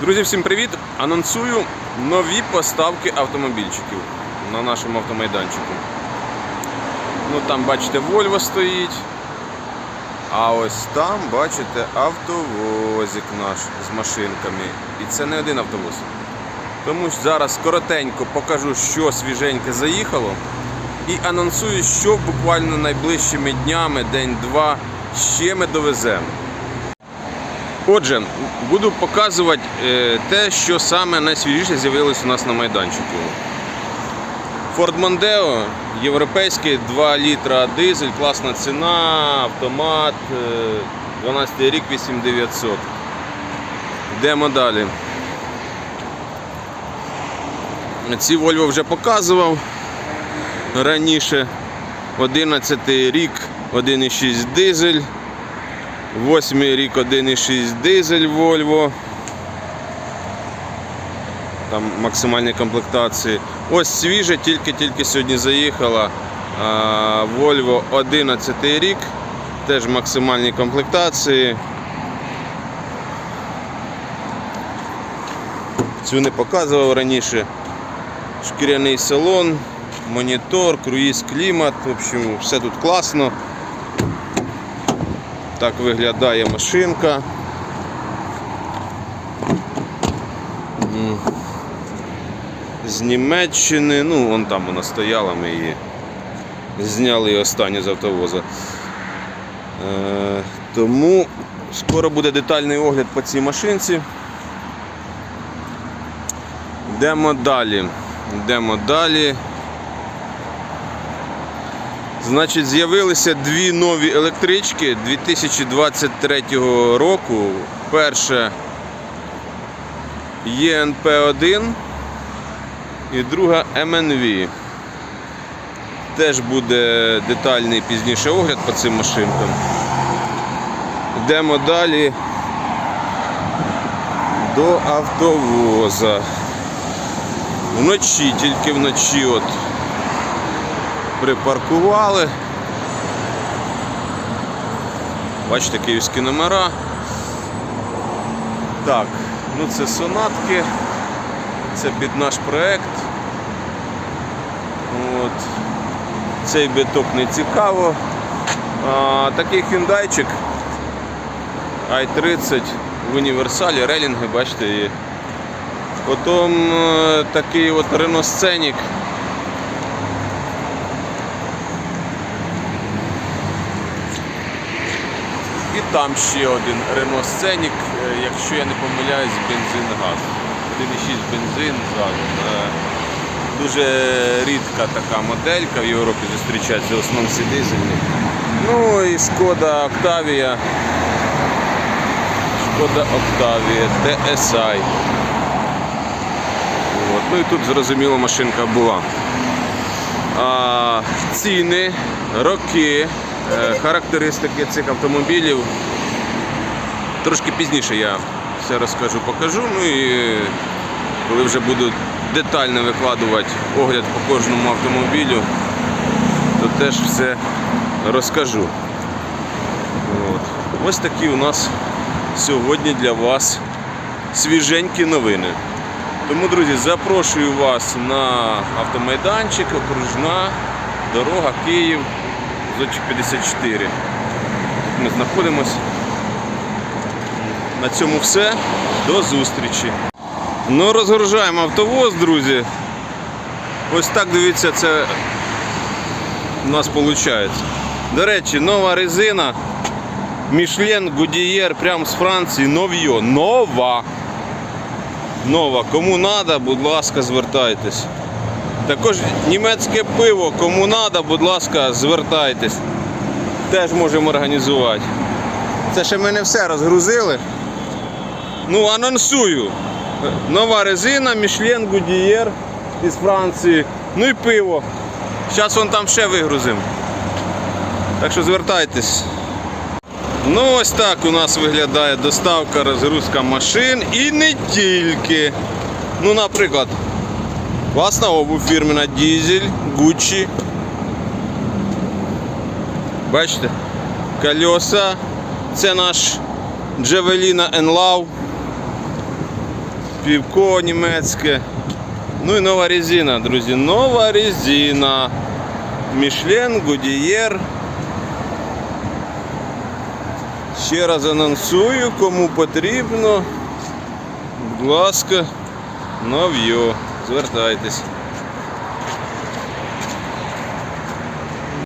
Друзі, всім привіт! Анонсую нові поставки автомобільчиків на нашому автомайданчику. Ну там, бачите, Volvo стоїть. А ось там, бачите, автовозик наш з машинками. І це не один автовоз. Тому зараз коротенько покажу, що свіженьке заїхало. І анонсую, що буквально найближчими днями, день-два, ще ми довеземо. Отже, буду показувати е, те, що саме найсвіжіше з'явилось у нас на майданчику. Ford Mondeo, європейський 2 літра дизель, класна ціна, автомат, е, 12 рік 8900. Йдемо далі. Ці Volvo вже показував раніше. 11 рік 1,6 дизель. Восьмий рік 1,6 дизель Volvo. Там максимальні комплектації. Ось свіже, тільки-тільки сьогодні заїхала Volvo 11 рік. Теж максимальні комплектації. Цю не показував раніше. Шкіряний салон, монітор, круїз клімат. В общем, все тут класно. Так виглядає машинка. З Німеччини, ну вон там вона стояла, ми її зняли останню з автовоза. Е, тому скоро буде детальний огляд по цій машинці. Йдемо далі. Йдемо далі. Значить, з'явилися дві нові електрички 2023 року. Перша ЄНП-1 і друга МНВ. Теж буде детальний пізніше огляд по цим машинкам. Йдемо далі до автовоза. Вночі, тільки вночі от припаркували. Бачите, київські номера. Так, ну це сонатки. Це під наш проект. От. Цей биток не цікаво. А, такий хюндайчик i30 в універсалі, релінги, бачите, є. Потім е, такий от Renault там ще один Renault Scenic, е, якщо я не помиляюсь, бензин-газ. 1,6 бензин ззаду. Е, Дуже рідка така моделька в Європі зустрічається, в основному всі дизельні. Ну і шкода Octavia. Шкода Octavia, TSI. От. Ну і тут зрозуміло машинка була. А, ціни, роки, характеристики цих автомобілів. Трошки пізніше я все розкажу, покажу. Ну і коли вже буду детально викладувати огляд по кожному автомобілю, то теж все розкажу. От. Ось такі у нас сьогодні для вас свіженькі новини. Тому, друзі, запрошую вас на автомайданчик, окружна дорога Київ, Зодчик 54. Тут ми знаходимося. На цьому все. До зустрічі. Ну, розгружаємо автовоз, друзі. Ось так дивіться, це у нас виходить. До речі, нова резина. Мішлен Гудієр прямо з Франції. Нов'йо. Нова. Нова. Кому треба, будь ласка, звертайтесь. Також німецьке пиво, кому треба, будь ласка, звертайтесь. Теж можемо організувати. Це ще ми не все розгрузили. Ну, анонсую. Нова резина, Мішлен Гудієр із Франції. Ну і пиво. Зараз вон там ще вигрузимо. Так що звертайтесь. Ну ось так у нас виглядає доставка, розгрузка машин і не тільки. Ну, наприклад, класна обувь фірмена дізель, Gucci. Бачите? Колеса. Це наш Javelina Enlaw. Півко німецьке. Ну і нова резина, друзі. Нова резина. Мішлен, Гудієр. Ще раз анонсую, кому потрібно. Будь ласка, нов'йо. Звертайтесь.